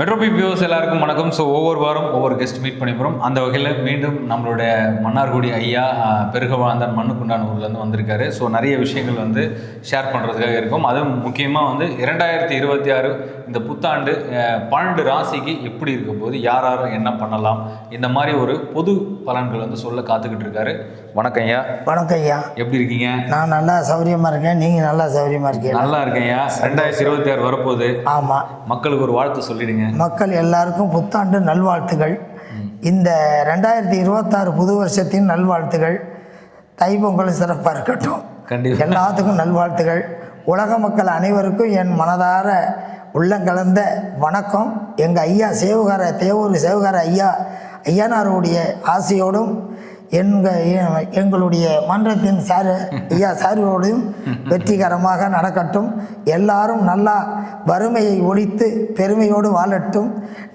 மெட்ரோபி views எல்லாருக்கும் வணக்கம். So ஒவ்வொரு வாரம் ஒவ்வொரு கெஸ்ட் மீட் பண்ணி போகிறோம் அந்த வகையில் மீண்டும் நம்மளுடைய மன்னார்குடி ஐயா பெருக வாழ்ந்தான் மண்ணுக்குண்டான ஊர்லேருந்து வந்திருக்காரு. ஸோ நிறைய விஷயங்கள் வந்து ஷேர் பண்ணுறதுக்காக இருக்கும். அதுவும் முக்கியமாக வந்து இரண்டாயிரத்தி இருபத்தி ஆறு இந்த புத்தாண்டு பன்னெண்டு ராசிக்கு எப்படி இருக்க போது யார் யார் என்ன பண்ணலாம் இந்த மாதிரி ஒரு பொது பலன்கள் வந்து சொல்ல காத்துக்கிட்டு இருக்காரு. வணக்கம் ஐயா. வணக்கம் ஐயா. எப்படி இருக்கீங்க? நான் நல்லா சௌரியமாக இருக்கேன். நீங்கள் நல்லா சௌரியமாக இருக்கீங்க நல்லா இருக்கேன் ஐயா. ரெண்டாயிரத்தி இருபத்தி ஆறு வரப்போகுது. ஆமாம் மக்களுக்கு ஒரு வாழ்த்து சொல்லிடுங்க. மக்கள் எல்லாருக்கும் புத்தாண்டு நல்வாழ்த்துகள். இந்த ரெண்டாயிரத்தி இருபத்தாறு புது வருஷத்தின் நல்வாழ்த்துகள். தைப்பொங்கல் சிறப்பாக இருக்கட்டும். கண்டிப்பாக எல்லாத்துக்கும் நல்வாழ்த்துகள். உலக மக்கள் அனைவருக்கும் என் மனதார உள்ளங்கலந்த வணக்கம். எங்கள் ஐயா சேவுகார தேவூர் சேவுகார ஐயா ஐயனாருடைய ஆசையோடும் எங்கள் எங்களுடைய மன்றத்தின் சார் ஐயா சார்களோடையும் வெற்றிகரமாக நடக்கட்டும். எல்லாரும் நல்லா வறுமையை ஒழித்து பெருமையோடு வாழட்டும்.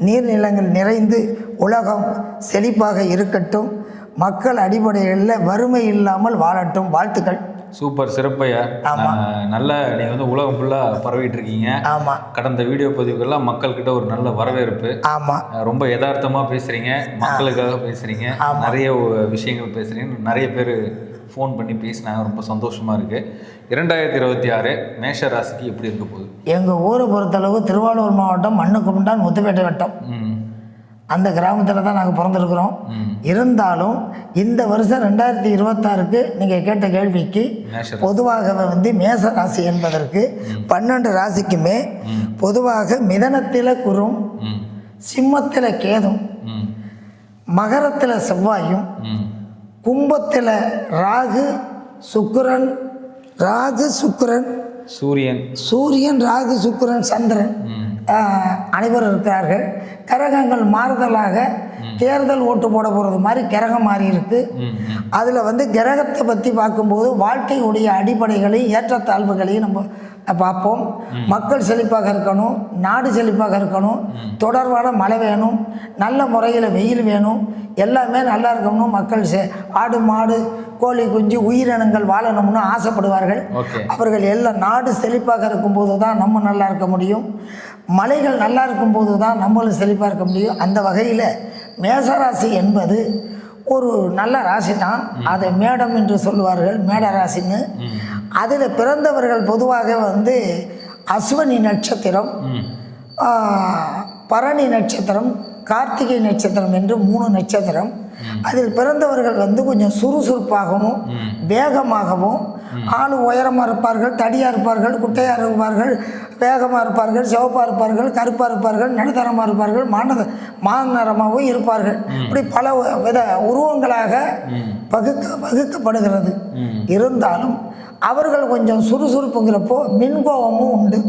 நீர்நிலங்கள் நிறைந்து உலகம் செழிப்பாக இருக்கட்டும். மக்கள் அடிப்படையில் வறுமை இல்லாமல் வாழட்டும். வாழ்த்துக்கள். சூப்பர் சிறப்பையா. நல்ல நீங்க வந்து உலகம் ஃபுல்லா பரவிட்டு இருக்கீங்க ஆமாம் கடந்த வீடியோ பதிவுகள்லாம் மக்கள்கிட்ட ஒரு நல்ல வரவேற்பு. ஆமாம் ரொம்ப யதார்த்தமா பேசுறீங்க. மக்களுக்காக பேசுறீங்க. நிறைய விஷயங்கள் பேசுறீங்க. நிறைய பேர் ஃபோன் பண்ணி பேசினாங்க. ரொம்ப சந்தோஷமா இருக்கு. இரண்டாயிரத்தி இருபத்தி ஆறு மேஷ ராசிக்கு எப்படி இருக்க போகுது? எங்கள் ஊரை பொறுத்தளவு திருவாரூர் மாவட்டம் மண்ணுக்குண்டான் முத்துப்பேட்டை வட்டம். அந்த கிராமத்தில் தான் நாங்கள் பிறந்திருக்கிறோம். இருந்தாலும் இந்த வருஷம் ரெண்டாயிரத்தி இருபத்தாறுக்கு நீங்கள் கேட்ட கேள்விக்கு பொதுவாகவே வந்து மேச ராசி என்பதற்கு பன்னெண்டு ராசிக்குமே பொதுவாக மிதனத்தில் குரும் ம். சிம்மத்தில் கேதும் மகரத்தில் செவ்வாயும் கும்பத்தில் ராகு சுக்கிரன் ராகு சுக்கிரன் சூரியன். சூரியன் ராகு சுக்கிரன் சந்திரன். அனைவரும் இருக்கிறார்கள். கிரகங்கள் மாறுதலாக தேர்தல் ஓட்டு போட போகிறது மாதிரி கிரகம் மாறி இருக்கு. அதில் வந்து கிரகத்தை பற்றி பார்க்கும்போது வாழ்க்கையுடைய அடிப்படைகளையும் ஏற்றத்தாழ்வுகளையும் நம்ம பார்ப்போம். மக்கள் செழிப்பாக இருக்கணும் நாடு செழிப்பாக இருக்கணும் தொடர்பான மழை வேணும் நல்ல முறையில் வெயில் வேணும் எல்லாமே நல்லா இருக்கணும் மக்கள் செ ஆடு மாடு கோழி குஞ்சு உயிரினங்கள் வாழணும்னு ஆசைப்படுவார்கள். அவர்கள் எல்லாம் நாடு செழிப்பாக இருக்கும்போது தான் நம்ம நல்லா இருக்க முடியும். மலைகள் நல்லா இருக்கும்போது தான் நம்மளும் செழிப்பாக இருக்க முடியும். அந்த வகையில் மேசராசி என்பது ஒரு நல்ல ராசி தான் அதை மேடம் என்று சொல்லுவார்கள் மேட ராசின்னு. அதில் பிறந்தவர்கள் பொதுவாக வந்து அஸ்வனி நட்சத்திரம் பரணி நட்சத்திரம் கார்த்திகை நட்சத்திரம் என்று மூணு நட்சத்திரம். அதில் பிறந்தவர்கள் வந்து கொஞ்சம் சுறுசுறுப்பாகவும் வேகமாகவும் ஆள் உயரமாக இருப்பார்கள் தடியாக இருப்பார்கள் குட்டையாக இருப்பார்கள் வேகமாக இருப்பார்கள் சிவப்பாக இருப்பார்கள் கருப்பாக இருப்பார்கள் நடுத்தரமாக இருப்பார்கள் மானத மாநிறமாகவும் இருப்பார்கள். இப்படி பல வித உருவங்களாக பகுக்க வகுக்கப்படுகிறது. இருந்தாலும் அவர்கள் கொஞ்சம் சுறுசுறுப்புங்கிறப்போ மின்கோபமும் உண்டு.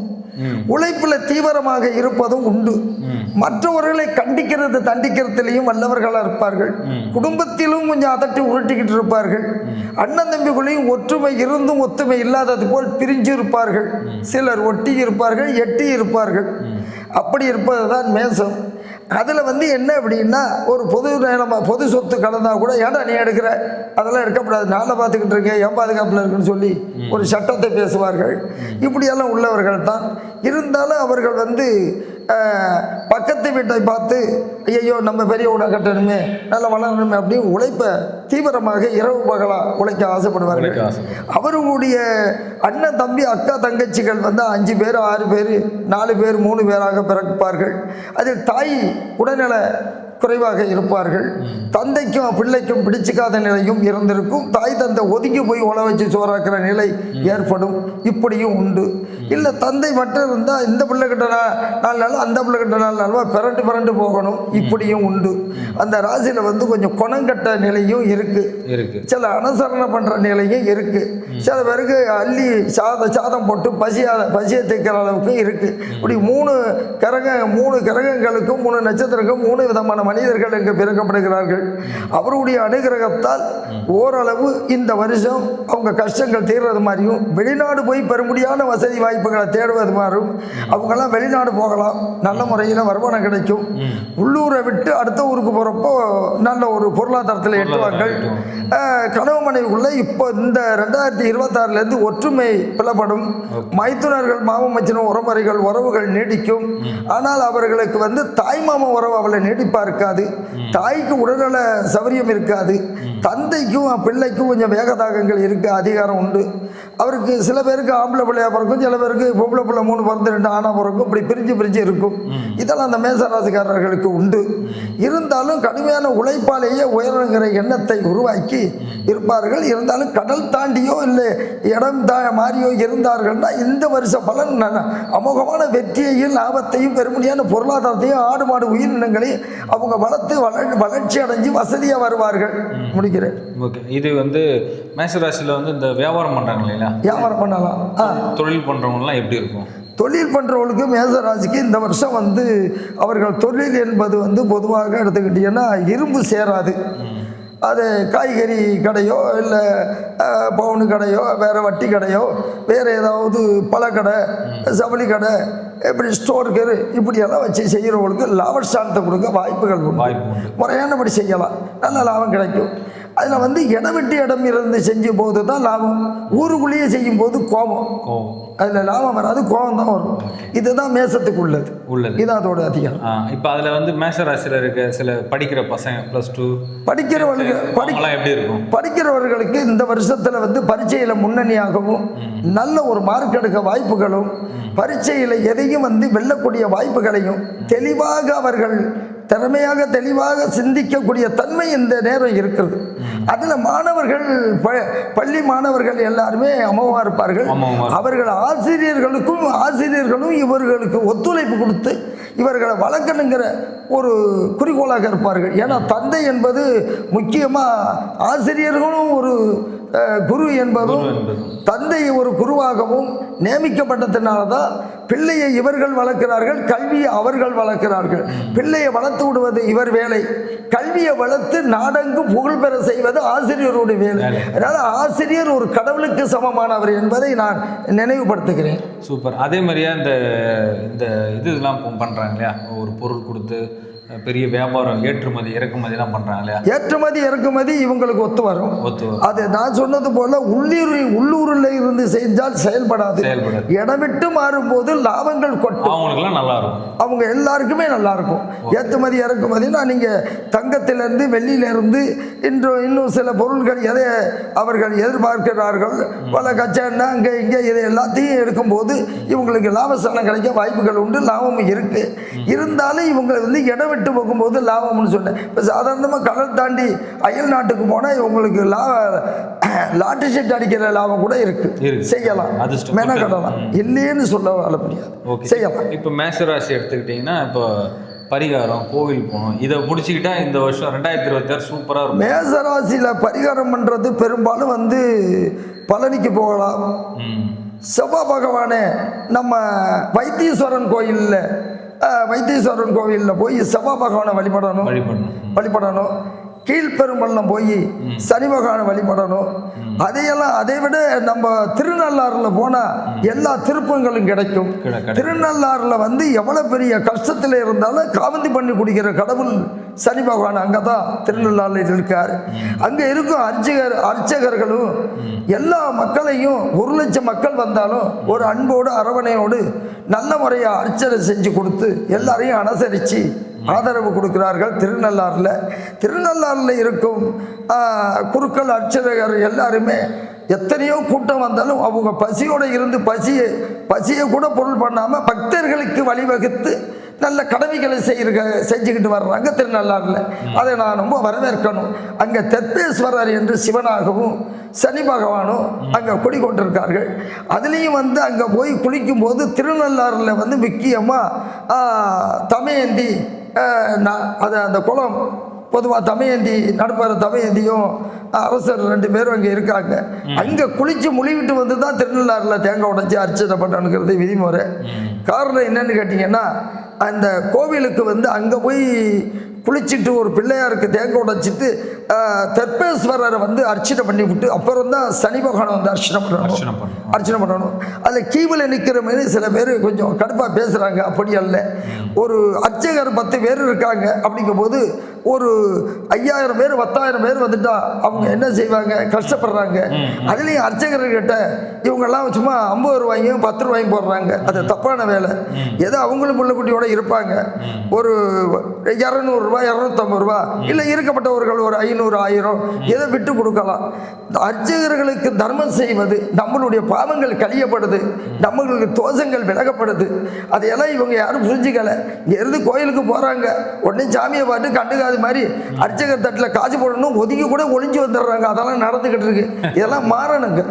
உழைப்பில் தீவிரமாக இருப்பதும் உண்டு. மற்றவர்களை கண்டிக்கிறது தண்டிக்கிறதுலையும் வல்லவர்களாக இருப்பார்கள். குடும்பத்திலும் கொஞ்சம் அதட்டி உருட்டிக்கிட்டு இருப்பார்கள். அண்ணன் தம்பிகளையும் ஒற்றுமை இருந்தும் ஒத்துமை இல்லாதது போல் பிரிஞ்சு இருப்பார்கள். சிலர் ஒட்டி இருப்பார்கள் எட்டி இருப்பார்கள். அப்படி இருப்பது தான் மேசம். அதில் வந்து என்ன அப்படின்னா ஒரு பொது நேரமாக பொது சொத்து கடந்தா கூட ஏன்டா நீ எடுக்கிற? அதெல்லாம் எடுக்கக்கூடாது நாளை பார்த்துக்கிட்டு இருக்கேன். என் பாதுகாப்பில் இருக்குன்னு சொல்லி ஒரு சட்டத்தை பேசுவார்கள். இப்படியெல்லாம் உள்ளவர்கள் தான். இருந்தாலும் அவர்கள் வந்து பக்கத்து வீட்டை பார்த்து ஐயோ நம்ம பெரிய வீடை கட்டணுமே நல்லா வளரணுமே அப்படின்னு உழைப்ப தீவிரமாக இரவு பகலாக உழைக்க ஆசைப்படுவார்கள். உழைக்க ஆசைப்படுவார்கள். அவர்களுடைய அண்ணன் தம்பி அக்கா தங்கச்சிகள் வந்து அஞ்சு பேர் ஆறு பேர் நாலு பேர் மூணு பேராக பிறப்பார்கள். அதில் தாய் உடல்நல குறைவாக இருப்பார்கள். தந்தைக்கும் பிள்ளைக்கும் பிடிச்சிக்காத நிலையும் இருந்திருக்கும். தாய் தந்தை ஒதுங்கி போய் உழ வச்சு சோறாக்குற நிலை ஏற்படும். இப்படியும் உண்டு. இல்லை தந்தை மட்டும் இருந்தால் இந்த பிள்ளை கிட்ட நா- நாலு நாள் அந்த பிள்ளை கிட்ட நாலு நாள் பிறண்டு பிறண்டு போகணும். இப்படியும் உண்டு. அந்த ராசியில் வந்து கொஞ்சம் குணங்கட்ட நிலையும் இருக்குது இருக்கு. சில அனுசரணை பண்ணுற நிலையும் இருக்குது சில பேருக்கு அள்ளி சாதம் சாதம் போட்டு பசியாத பசியை தைக்கிற அளவுக்கு இருக்குது இப்படி மூணு கிரக மூணு கிரகங்களுக்கும் மூணு நட்சத்திரங்களுக்கும் மூணு விதமான மனிதர்கள் இங்கு பிறக்கப்படுகிறார்கள் அவருடைய அனுகிரகத்தால் ஓரளவு இந்த வருஷம் அவங்க கஷ்டங்கள் தீர்றது மாதிரியும் வெளிநாடு போய் பெருமுடியான வசதி வாய்ப்பு வாய்ப்புகளை தேடுவது மாறும். அவங்கெல்லாம் வெளிநாடு போகலாம். நல்ல முறையில் வருமானம் கிடைக்கும். உள்ளூரை விட்டு அடுத்த ஊருக்கு போகிறப்போ நல்ல ஒரு பொருளாதாரத்தில் எட்டுவார்கள் கணவன் மனைவிக்குள்ள இப்போ இந்த ரெண்டாயிரத்தி இருபத்தாறுலேருந்து ஒற்றுமை பிளப்படும். மைத்துனர்கள் மாமன் மச்சினம் உறமுறைகள் உறவுகள் நீடிக்கும். ஆனால் அவர்களுக்கு வந்து தாய் மாமன் உறவு அவளை நீடிப்பா இருக்காது. தாய்க்கு உடல்நல சௌரியம் இருக்காது. தந்தைக்கும் பிள்ளைக்கும் கொஞ்சம் வேகதாகங்கள் இருக்கு அதிகாரம் உண்டு. அவருக்கு சில பேருக்கு ஆம்பளை பிள்ளையா பிறக்கும் சில பேருக்கு பொம்பளை பிள்ளை மூணு பிறந்து ரெண்டு ஆணா பிறக்கும் இப்படி பிரிஞ்சு பிரிஞ்சு இருக்கும். இதெல்லாம் அந்த மேசராசிக்காரர்களுக்கு உண்டு. இருந்தாலும் கடுமையான உழைப்பாலேயே உயரங்கிற எண்ணத்தை உருவாக்கி இருப்பார்கள். இருந்தாலும் கடல் தாண்டியோ இல்லை இடம் தா மாறியோ இருந்தார்கள்னா இந்த வருஷ பலன் அமோகமான வெற்றியையும் லாபத்தையும் பெருமடியான பொருளாதாரத்தையும் ஆடு மாடு உயிரினங்களையும் அவங்க வளர்த்து வளர் வளர்ச்சி அடைஞ்சு வசதியாக வருவார்கள். முடிக்கிறேன். ஓகே. இது வந்து மேஷராசியில் வந்து இந்த வியாபாரம் பண்ணுறாங்க இல்லைங்களா? வியாபாரம் பண்ணலாம். ஆ. தொழில் பண்ணுறவங்கலாம் எப்படி இருக்கும்? தொழில் பண்ணுறவங்களுக்கு மேசராசிக்கு இந்த வருஷம் வந்து அவர்கள் தொழில் என்பது வந்து பொதுவாக எடுத்துக்கிட்டிங்கன்னா இரும்பு சேராது. அது காய்கறி கடையோ இல்லை பவுனு கடையோ வேறு வட்டி கடையோ வேறு ஏதாவது பழக்கடை சபலி கடை இப்படி ஸ்டோருக்கு இப்படியெல்லாம் வச்சு செய்கிறவங்களுக்கு லாபஸ்தானத்தை கொடுக்க வாய்ப்புகள் உண்டு. வாய்ப்பு உண்டு. முறையானபடி செய்யலாம். நல்ல லாபம் கிடைக்கும். அதில் வந்து இடம் விட்டு இடம் இருந்து செஞ்சும் போது தான் லாபம். ஊருக்குள்ளேயே செய்யும் போது கோபம். அதில் லாபம் வராது கோபம் தான் வரும் இதுதான் மேசத்துக்கு உள்ளது. உள்ளது. இது அதோட அதிகாரம். இப்போ அதில் வந்து மேஷராசியில் இருக்க சில படிக்கிற பசங்க ப்ளஸ் டூ படிக்கிறவர்களுக்கு படி அவங்களாம் எப்படி இருக்கும்? படிக்கிறவர்களுக்கு இந்த வருஷத்தில் வந்து பரீட்சையில் முன்னணியாகவும் நல்ல ஒரு மார்க் எடுக்க வாய்ப்புகளும் பரீட்சையில் எதையும் வந்து வெல்லக்கூடிய வாய்ப்புகளையும் தெளிவாக அவர்கள் திறமையாக தெளிவாக சிந்திக்கக்கூடிய தன்மை இந்த நேரம் இருக்கிறது. அதில் மாணவர்கள் ப- பள்ளி மாணவர்கள் எல்லாருமே அமோகமாக இருப்பார்கள். அவர்கள் ஆசிரியர்களுக்கும் ஆசிரியர்களும் இவர்களுக்கு ஒத்துழைப்பு கொடுத்து இவர்களை வளர்க்கணுங்கிற ஒரு குறிக்கோளாக இருப்பார்கள். ஏன்னா தந்தை என்பது முக்கியமாக ஆசிரியர்களும் ஒரு குரு என்பதும். தந்தை ஒரு குருவாகவும் நியமிக்கப்பட்டதுனால தான் பிள்ளையை இவர்கள் வளர்க்கிறார்கள் கல்வியை அவர்கள் வளர்க்கிறார்கள். பிள்ளையை வளர்த்து விடுவது இவர் வேலை. கல்வியை வளர்த்து நாடெங்கும் புகழ் பெற செய்வது ஆசிரியருடைய வேலை. அதனால் ஆசிரியர் ஒரு கடவுளுக்கு சமமானவர் என்பதை நான் நினைவுபடுத்துகிறேன். சூப்பர். அதே மாதிரியே இந்த இந்த இது இதெல்லாம் பண்ணுறாங்க இல்லையா? ஒரு பொருள் கொடுத்து பெரிய வியாபாரம் ஏற்றுமதி இறக்குமதிலாம் பண்ணுறாங்க இல்லையா? ஏற்றுமதி இறக்குமதி இவங்களுக்கு ஒத்து வரும். ஒத்து. அது நான் சொன்னது போல உள்ளூர் உள்ளூரில் இருந்து செஞ்சால் செயல்படாது. செயல்படாது. இடம் விட்டு மாறும்போது லாபங்கள் கொட்டும். அவங்களுக்குலாம் நல்லா இருக்கும். அவங்க எல்லாருக்குமே நல்லா இருக்கும். ஏற்றுமதி இறக்குமதினா நீங்கள் தங்கத்திலிருந்து வெள்ளியிலிருந்து இன்று இன்னும் சில பொருட்கள் எதை அவர்கள் எதிர்பார்க்கிறார்கள்? பல கச்சா எண்ணெய் அங்கே இங்கே இதை எல்லாத்தையும் எடுக்கும்போது இவங்களுக்கு லாபஸ்தானம் கிடைக்க வாய்ப்புகள் உண்டு லாபமும் இருக்கு. இருந்தாலும் இவங்க வந்து இடம் விட்டு போகும்போது லாபம்னு சொன்னேன். இப்போ சாதாரணமாக கடல் தாண்டி அயல் நாட்டுக்கு போனால் இவங்களுக்கு லாப லாட்டரி ஷீட் அடிக்கிற லாபம் கூட இருக்கு. இருக்கு. செய்யலாம். அதிர்ஷ்டம். மெனக்கடலாம். இல்லைன்னு சொல்ல வாழ முடியாது செய்யலாம். இப்போ மேஷராசி எடுத்துக்கிட்டிங்கன்னா இப்போ பரிகாரம் கோவில் போகணும். இதை முடிச்சுக்கிட்டா இந்த வருஷம் ரெண்டாயிரத்தி இருபத்தாறு சூப்பராக இருக்கும். மேசராசியில் பரிகாரம் பண்ணுறது பெரும்பாலும் வந்து பழனிக்கு போகலாம். ம். செவ்வாய் பகவானே நம்ம வைத்தீஸ்வரன் கோயிலில் வைத்தீஸ்வரன் கோவிலில் போய் செவ்வாய் பகவானை வழிபடணும். வழிபடணும். வழிபடணும். கீழ்பெரும்பள்ளம் போய் சனி பகவானை வழிபடணும். அதையெல்லாம் அதை விட நம்ம திருநள்ளாறில் போனால் எல்லா திருப்பங்களும் கிடைக்கும். கிடை- கிடைக்கும். திருநள்ளாறில் வந்து எவ்வளோ பெரிய கஷ்டத்தில் இருந்தாலும் காவந்தி பண்ணி குடிக்கிற கடவுள் சனி பகவான் அங்கே தான் திருநள்ளாறில் இருக்கார். அங்கே இருக்கும் அர்ச்சகர் அர்ச்சகர்களும் எல்லா மக்களையும் ஒரு லட்சம் மக்கள் வந்தாலும் ஒரு அன்போடு அரவணையோடு நல்ல முறையாக அர்ச்சனை செஞ்சு கொடுத்து எல்லாரையும் அனுசரித்து ஆதரவு கொடுக்கிறார்கள் திருநள்ளாறில். திருநள்ளாறில் இருக்கும் குருக்கள் அர்ச்சகர் எல்லாருமே எத்தனையோ கூட்டம் வந்தாலும் அவங்க பசியோடு இருந்து பசியை பசியை கூட பொருள் பண்ணாமல் பக்தர்களுக்கு வழிவகுத்து நல்ல கடமைகளை செய்கிற செஞ்சுக்கிட்டு வர்றாங்க திருநள்ளாறில். அதை நான் ரொம்ப வரவேற்கணும். அங்கே தெற்பேஸ்வரர் என்று சிவனாகவும் சனி பகவானும் அங்கே குடிக்கொண்டிருக்கார்கள் அதுலேயும் வந்து அங்கே போய் குளிக்கும்போது திருநள்ளாறில் வந்து முக்கியமாக தமையந்தி அது அந்த குளம் பொதுவாக தமையந்தி நடுப்பற தமையந்தியும் அரசர் ரெண்டு பேரும் அங்கே இருக்காங்க. அங்கே குளித்து முழுவிட்டு வந்து தான் திருநள்ளாறில் தேங்காய் உடைச்சி அர்ச்சனை பண்ணணுங்கிறது விதிமுறை. காரணம் என்னன்னு கேட்டிங்கன்னா அந்த கோவிலுக்கு வந்து அங்கே போய் குளிச்சுட்டு ஒரு பிள்ளையாருக்கு தேங்காய் உடைச்சிட்டு தெற்பேஸ்வரரை வந்து அர்ச்சனை பண்ணி விட்டு அப்புறம் தான் சனி பகவானை வந்து அர்ச்சனை பண்ணணும். அர்ச்சனை பண்ணணும். அதில் கீவில் நிற்கிற மாதிரி சில பேர் கொஞ்சம் கடுப்பாக பேசுகிறாங்க அப்படி அல்ல. ஒரு அர்ச்சகர் பத்து பேர் இருக்காங்க. அப்படிங்கும்போது ஒரு ஐயாயிரம் பேர் பத்தாயிரம் பேர் வந்துட்டா அவங்க என்ன செய்வாங்க? கஷ்டப்படுறாங்க. அதுலேயும் அர்ச்சகர்கிட்ட இவங்கெல்லாம் சும்மா ஐம்பது ரூபாயும் பத்து ரூபாயும் போடுறாங்க. அது தப்பான வேலை. ஏதோ அவங்களும் புள்ளக்குட்டியோட இருப்பாங்க. ஒரு இரநூறுபா இரநூத்தம்பது ரூபா இல்லை இருக்கப்பட்டவர்கள் ஒரு ஐநூறு ஆயிரம் ஏதோ விட்டு கொடுக்கலாம். அர்ச்சகர்களுக்கு தர்மம் செய்வது நம்மளுடைய பாவங்கள் கழியப்படுது. நம்மளுக்கு தோஷங்கள் விலகப்படுது. அதையெல்லாம் இவங்க யாரும் புரிஞ்சுக்கல. இருந்து கோயிலுக்கு போகிறாங்க உடனே சாமியை பார்த்து கண்டுக்காத. மாதிரி அர்ச்சகர் தட்டில் காசு போடணும் ஒதுங்கி கூட ஒளிஞ்சு வந்துடுறாங்க. அதெல்லாம் நடந்துக்கிட்டு இருக்கு. இதெல்லாம் மாறணுங்க.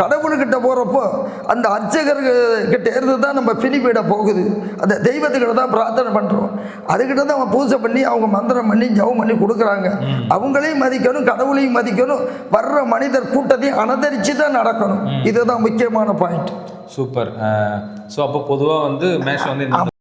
கடவுள்கிட்ட போகிறப்போ அந்த அர்ச்சகர்கிட்ட இருந்து தான் நம்ம பிணிப்பீட போகுது. அந்த தெய்வத்துக்கிட்ட தான் பிரார்த்தனை பண்ணுறோம் அதுக்கிட்ட தான் அவன் பூஜை பண்ணி அவங்க மந்திரம் பண்ணி ஜெபம் பண்ணி கொடுக்குறாங்க. அவங்களையும் மதிக்கணும் கடவுளையும் மதிக்கணும். வர்ற மனிதர் கூட்டத்தையும் அனுசரித்து தான் நடக்கணும். இதுதான் முக்கியமான பாயிண்ட் சூப்பர். ஸோ அப்போ பொதுவாக வந்து மேஷம் வந்து